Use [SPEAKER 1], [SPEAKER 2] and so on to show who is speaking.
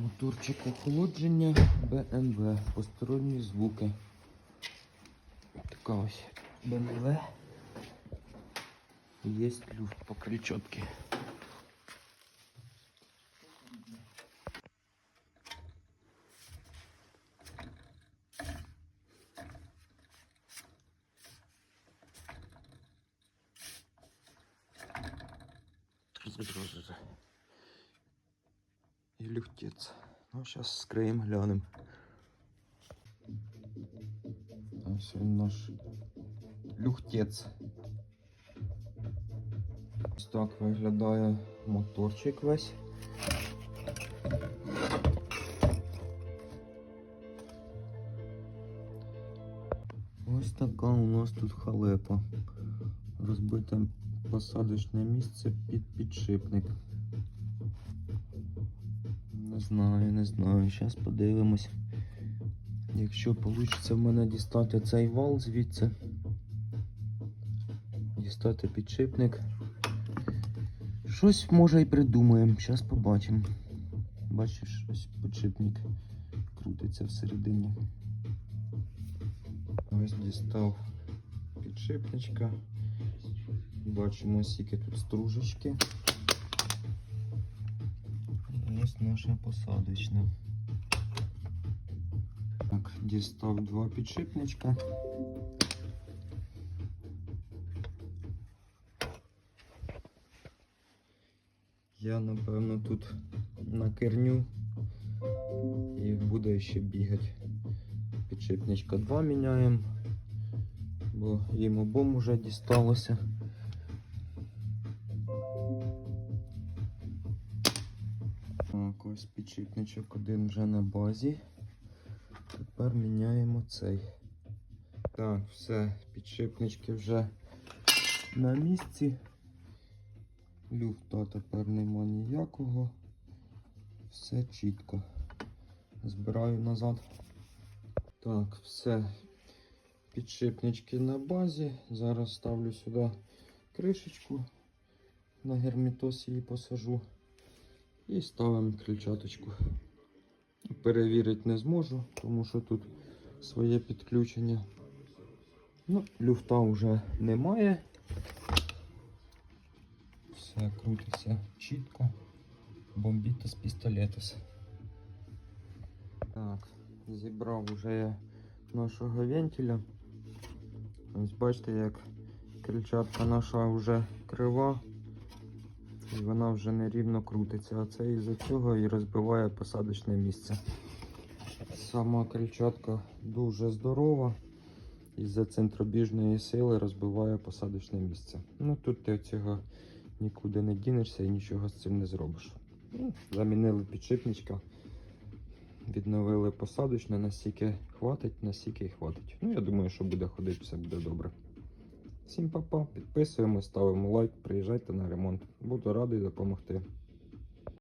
[SPEAKER 1] Моторчик охолодження BMW. Посторонні звуки. Така ось BMW. Є люфт по крючотці. И люфтец. Ну, сейчас скроем, глянем. Ось він наш люхтець. Ось так виглядає моторчик весь. Ось така у нас тут халепа. Розбите посадочне місце під підшипник. Не знаю, не знаю. Зараз подивимось. Якщо вийде в мене дістати цей вал звідси, дістати підшипник. Щось може і придумаємо. Зараз побачимо. Бачиш, ось підшипник крутиться всередині. Ось дістав підшипничка. Бачимо, скільки тут стружечки. Ось наша посадочна. Так, дістав два підшипничка. Я, напевно, тут накерню і буде ще бігати. Підшипничка 2 міняємо, бо їм обом вже дісталося. Так, ось підшипничок один вже на базі. Тепер міняємо цей. Так, все, підшипнички вже на місці. Люфта тепер нема ніякого. Все чітко. Збираю назад. Так, все. Підшипнички на базі. Зараз ставлю сюди кришечку. На герметос її посажу. І ставимо крильчаточку. Перевірити не зможу, тому що тут своє підключення. Ну, люфта вже немає. Все крутиться чітко. Бомбіта з пістолетос. Так, зібрав вже я нашого вентиля. Ось бачите, як крильчатка наша вже крива. І вона вже нерівно крутиться, а це із-за цього і розбиває посадочне місце. Сама крильчатка дуже здорова. Із-за центробіжної сили розбиває посадочне місце. Ну тут ти цього нікуди не дінешся і нічого з цим не зробиш. Ну, замінили підшипничка, відновили посадочне, настільки хватить, настільки і хватить. Ну, я думаю, що буде ходити, все буде добре. Всім па-па, підписуємо, ставимо лайк, приїжджайте на ремонт. Буду радий допомогти.